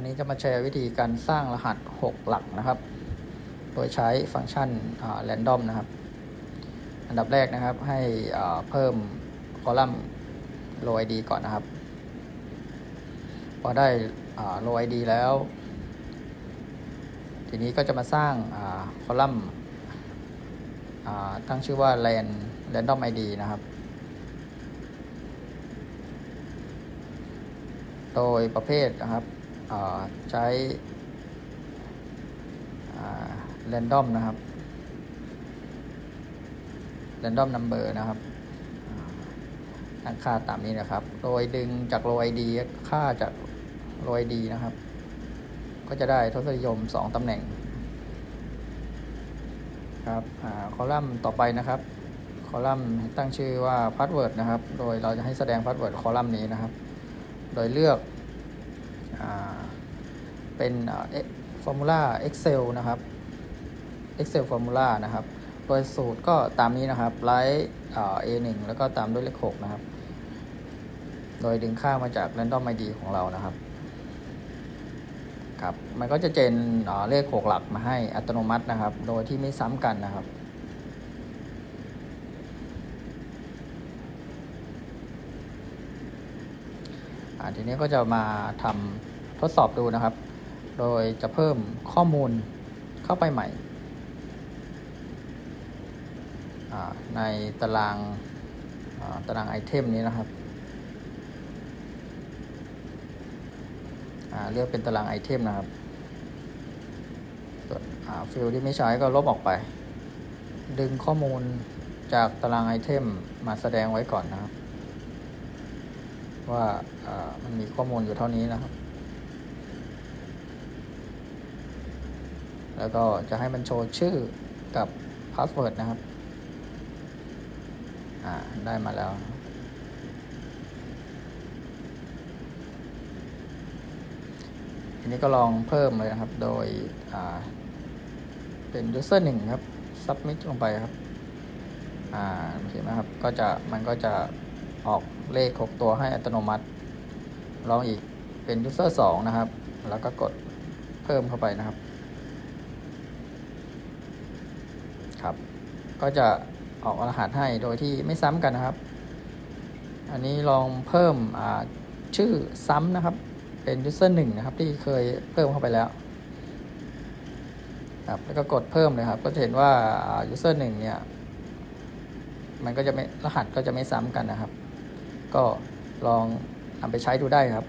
วันนี้จะมาแชร์วิธีการสร้างรหัส 6 หลักนะครับ โดยใช้ฟังก์ชัน random นะครับ อันดับแรกนะครับให้เพิ่มคอลัมน์ row id ก่อนนะครับ พอได้อ่า row id แล้ว ทีนี้ก็จะมาสร้างคอลัมน์ตั้งชื่อว่า ran random id นะครับโดยประเภทนะครับ ใช้อ่า random นะครับ random number นะครับตั้งค่าตามนี้นะครับ โดยดึงจาก row id ค่าจาก row id นะครับ ก็จะได้ทศนิยม 2 ตำแหน่ง ครับคอลัมน์ต่อไปนะครับ คอลัมน์ตั้งชื่อว่า password นะครับ โดยเราจะให้แสดง password คอลัมน์นี้นะครับ โดยเลือก เป็นฟอร์มูลา Excel นะครับ Excel Formula นะครับ โดยสูตรก็ตามนี้นะครับไลท์ A1 แล้วก็ตามด้วยเลข6นะครับ โดยดึงค่ามาจาก Random ID ของเรานะครับครับมันก็จะเจนเลข6หลักมาให้อัตโนมัตินะครับ โดยที่ไม่ซ้ำกันนะครับ ทีนี้ก็จะมาทำทดสอบดูนะครับ โดยจะเพิ่มข้อมูลเข้าไปใหม่ ในตารางตารางไอเทมนี้นะครับ เลือกเป็นตารางไอเทมนะครับส่วนฟิลที่ไม่ใช้ก็ลบออกไป ดึงข้อมูลจากตารางไอเทมมาแสดงไว้ก่อนนะครับ ว่ามันมีข้อมูลอยู่เท่านี้นะครับ แล้วก็จะให้มันโชว์ชื่อกับพาสเวิร์ดนะครับได้มาแล้ว ทีนี้ก็ลองเพิ่มเลยครับ โดยเป็น user หนึ่งครับ submit ลงไปครับ อ่าเห็นไหมครับ ก็จะมันก็จะ ออกเลข 6 ตัวให้อัตโนมัติ ลองอีกเป็น user 2 นะครับ แล้วก็กดเพิ่มเข้าไปนะครับ ครับ ก็จะออกรหัสให้โดยที่ไม่ซ้ำกันนะครับ อันนี้ลองเพิ่มชื่อซ้ำนะครับ เป็น user 1 นะครับ ที่เคยเพิ่มเข้าไปแล้วครับแล้วก็กดเพิ่มเลยครับ ก็จะเห็นว่า user 1 เนี่ย มันก็จะไม่รหัสก็จะไม่ซ้ำกันนะครับ ก็ลองนำไปใช้ดูได้ครับ